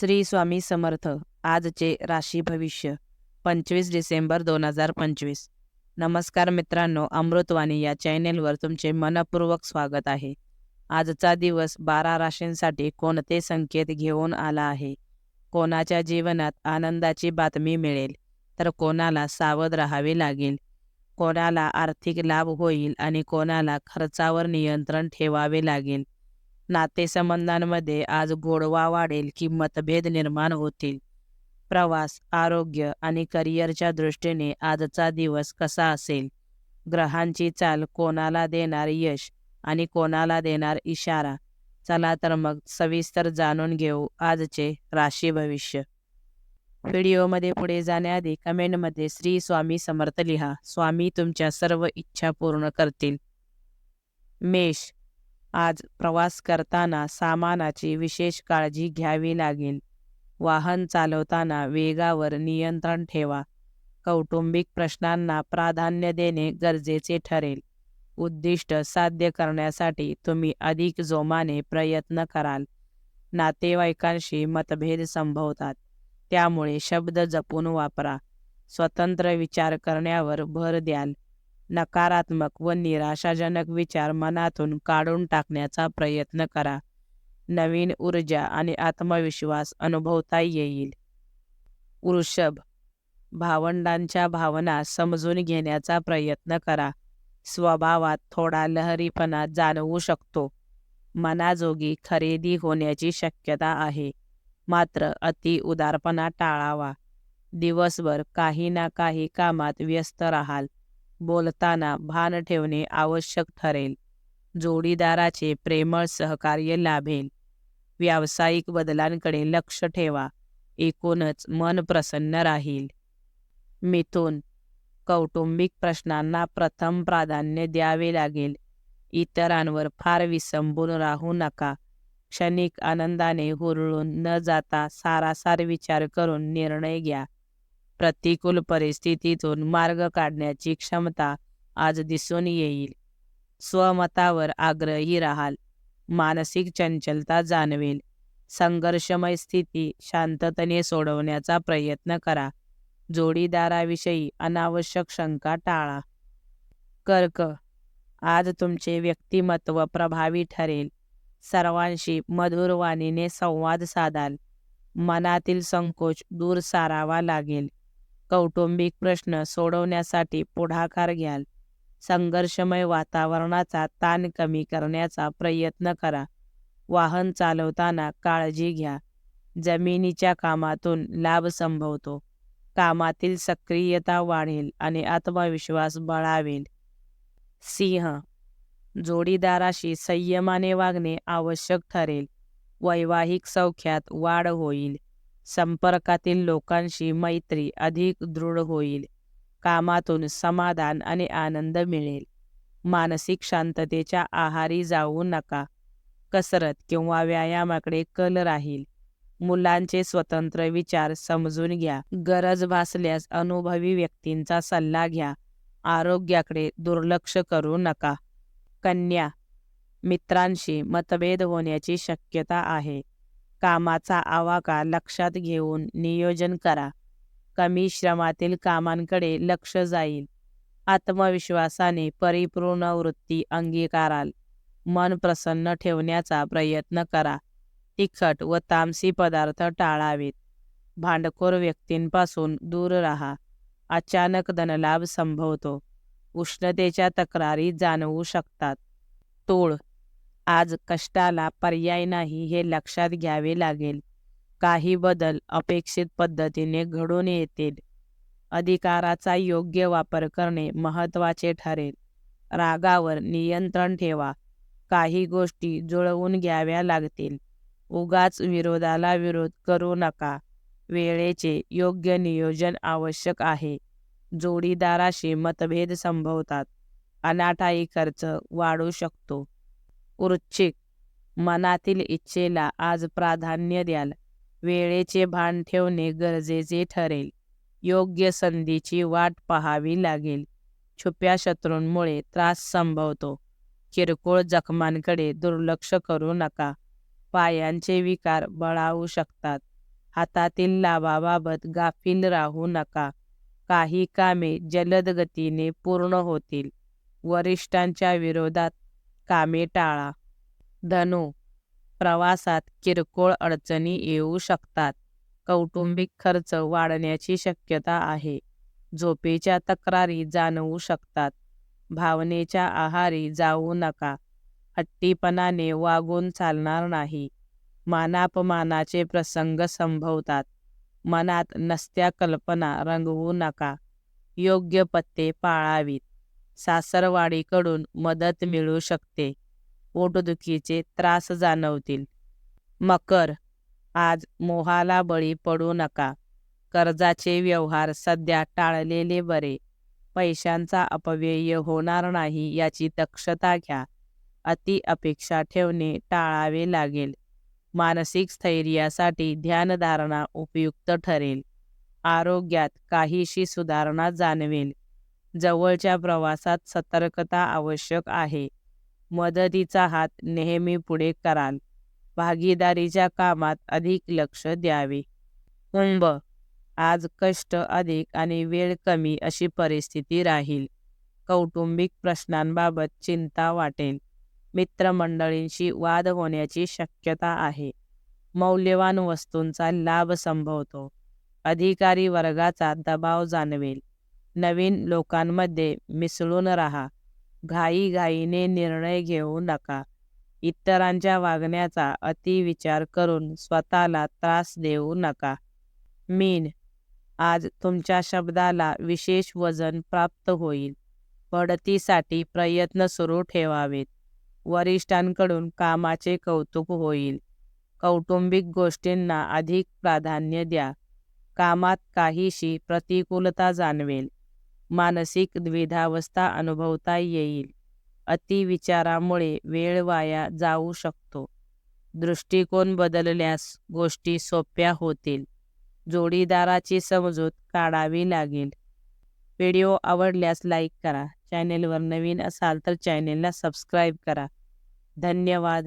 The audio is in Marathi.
श्री स्वामी समर्थ. आजचे राशी भविष्य पंचवीस डिसेंबर दोन हजार पंचवीस. नमस्कार मित्रांनो अमृतवाणी या चॅनेलवर तुमचे मनपूर्वक स्वागत आहे. आजचा दिवस बारा राशींसाठी कोणते संकेत घेऊन आला आहे? कोणाच्या जीवनात आनंदाची बातमी मिळेल? तर कोणाला सावध राहावे लागेल? कोणाला आर्थिक लाभ होईल आणि कोणाला खर्चावर नियंत्रण ठेवावे लागेल? नातेसंबंधांमध्ये आज गोडवा वाढेल की मतभेद निर्माण होतील. प्रवास आरोग्य आणि करिअरच्या दृष्टीने आजचा दिवस कसा असेल? ग्रहांची चाल कोणाला देणार यश आणि कोणाला देणार इशारा? चला तर मग सविस्तर जाणून घेऊ आजचे राशी भविष्य. व्हिडिओमध्ये पुढे जाण्याआधी कमेंटमध्ये श्री स्वामी समर्थ लिहा. स्वामी तुमच्या सर्व इच्छा पूर्ण करतील. मेष आज प्रवास करताना सामानाची विशेष काळजी घ्यावी लागेल. वाहन चालवताना वेगावर नियंत्रण ठेवा. कौटुंबिक प्रश्नांना प्राधान्य देणे गरजेचे ठरेल. उद्दिष्ट साध्य करण्यासाठी तुम्ही अधिक जोमाने प्रयत्न कराल. नातेवाईकांशी मतभेद संभवतात. त्यामुळे शब्द जपून वापरा. स्वतंत्र विचार करण्यावर भर द्याल. नकारात्मक व निराशाजनक विचार मनातून काढून टाकण्याचा प्रयत्न करा. नवीन ऊर्जा आणि आत्मविश्वास अनुभवता येईल. वृषभ भावंडांच्या भावना समजून घेण्याचा प्रयत्न करा. स्वभावात थोडा लहरीपणा जाणवू शकतो. मनाजोगी खरेदी होण्याची शक्यता आहे. मात्र अति उदारपणा टाळावा. दिवसभर काही ना काही कामात व्यस्त राहाल. बोलताना भान ठेवणे आवश्यक ठरेल. जोडीदाराचे प्रेमळ सहकार्य लाभेल. व्यावसायिक बदलांकडे लक्ष ठेवा. एकूणच मन प्रसन्न राहील. मिथून कौटुंबिक प्रश्नांना प्रथम प्राधान्य द्यावे लागेल. इतरांवर फार विसंबून राहू नका. क्षणिक आनंदाने हुरळून न जाता सारासार विचार करून निर्णय घ्या. प्रतिकूल परिस्थितीतून मार्ग काढण्याची क्षमता आज दिसून येईल. स्वमतावर आग्रही राहाल. मानसिक चंचलता जाणवेल. संघर्षमय स्थिती शांततेने सोडवण्याचा प्रयत्न करा. जोडीदाराविषयी अनावश्यक शंका टाळा. कर्क. आज तुमचे व्यक्तिमत्व प्रभावी ठरेल. सर्वांशी मधुर वाणीने संवाद साधाल. मनातील संकोच दूर सारावा लागेल. कौटुंबिक प्रश्न सोडवण्यासाठी पुढाकार घ्याल. संघर्षमय वातावरणाचा ताण कमी करण्याचा प्रयत्न करा. वाहन चालवताना काळजी घ्या. जमिनीच्या कामातून लाभ संभवतो. कामातील सक्रियता वाढेल आणि आत्मविश्वास बळावेल. सिंह जोडीदाराशी संयमाने वागणे आवश्यक ठरेल. वैवाहिक सौख्यात वाढ होईल. संपर्कातील लोकांशी मैत्री अधिक दृढ होईल. कामातून समाधान आणि आनंद मिळेल. मानसिक शांततेच्या आहारी जाऊ नका. कसरत किंवा व्यायामाकडे कल राहील. मुलांचे स्वतंत्र विचार समजून घ्या. गरज भासल्यास अनुभवी व्यक्तींचा सल्ला घ्या. आरोग्याकडे दुर्लक्ष करू नका. कन्या मित्रांशी मतभेद होण्याची शक्यता आहे. कामाचा आवाका लक्षात घेऊन नियोजन करा. कमी श्रमातील कामांकडे लक्ष जाईल. आत्मविश्वासाने परिपूर्ण वृत्ती अंगीकाराल. मन प्रसन्न ठेवण्याचा प्रयत्न करा. तिखट व तामसी पदार्थ टाळावेत. भांडखोर व्यक्तींपासून दूर राहा. अचानक धनलाभ संभवतो. उष्णतेच्या तक्रारी जाणवू शकतात. तोळ आज कष्टाला पर्याय नाही हे लक्षात घ्यावे लागेल. काही बदल अपेक्षित पद्धतीने घडून येतील. अधिकाराचा योग्य वापर करणे महत्त्वाचे ठरेल. रागावर नियंत्रण ठेवा. काही गोष्टी जुळवून घ्याव्या लागतील. उगाच विरोधाला विरोध करू नका. वेळेचे योग्य नियोजन आवश्यक आहे. जोडीदाराशी मतभेद संभवतात. अनाठाई खर्च वाढू शकतो. वृश्चिक मनातील इच्छेला आज प्राधान्य द्याल. वेळेचे भान ठेवणे गरजेचे ठरेल. योग्य संधीची वाट पाहावी लागेल. छुप्या शत्रूंमुळे त्रास संभवतो. किरकोळ जखमांकडे दुर्लक्ष करू नका. पायांचे विकार बळावू शकतात. हातातील लाभाबाबत गाफील राहू नका. काही कामे जलद गतीने पूर्ण होतील. वरिष्ठांच्या विरोधात कामे टाळा. धनु प्रवासात किरकोळ अडचणी येऊ शकतात. कौटुंबिक खर्च वाढण्याची शक्यता आहे. झोपेच्या तक्रारी जाणवू शकतात. भावनेच्या आहारी जाऊ नका. हट्टीपणाने वागून चालणार नाही. मानापमानाचे प्रसंग संभवतात. मनात नसत्या कल्पना रंगवू नका. योग्य पत्ते पाळावीत. सासरवाडीकडून मदत मिळू शकते. पोटदुखीचे त्रास जाणवतील. मकर आज मोहाला बळी पडू नका. कर्जाचे व्यवहार सध्या टाळलेले बरे. पैशांचा अपव्यय होणार नाही याची दक्षता घ्या. अति अपेक्षा ठेवणे टाळावे लागेल. मानसिक स्थैर्यासाठी ध्यानधारणा उपयुक्त ठरेल. आरोग्यात काहीशी सुधारणा जाणवेल. जवळच्या प्रवासात सतर्कता आवश्यक आहे. मदतीचा हात नेहमी पुढे कराल. भागीदारीच्या कामात अधिक लक्ष द्यावे. कुंभ. आज कष्ट अधिक आणि वेळ कमी अशी परिस्थिती राहील. कौटुंबिक प्रश्नांबाबत चिंता वाटेल. मित्रमंडळींशी वाद होण्याची शक्यता आहे. मौल्यवान वस्तूंचा लाभ संभवतो. अधिकारी वर्गाचा दबाव जाणवेल. नवीन लोकांमध्ये मिसळून राहा. घाईघाईने निर्णय घेऊ नका. इतरांच्या वागण्याचा अतिविचार करून स्वतःला त्रास देऊ नका. मीन आज तुमच्या शब्दाला विशेष वजन प्राप्त होईल. बढतीसाठी प्रयत्न सुरू ठेवावेत. वरिष्ठांकडून कामाचे कौतुक होईल. कौटुंबिक गोष्टींना अधिक प्राधान्य द्या. कामात काहीशी प्रतिकूलता जाणवेल. मानसिक द्विधावस्था अनुभवता येईल. अतिविचारामुळे वेळ वाया जाऊ शकतो. दृष्टिकोन बदलल्यास गोष्टी सोप्या होतील. जोडीदाराची समजूत काढावी लागेल. व्हिडिओ आवडल्यास लाईक करा. चॅनेलवर नवीन असाल तर चॅनेलला सबस्क्राईब करा. धन्यवाद.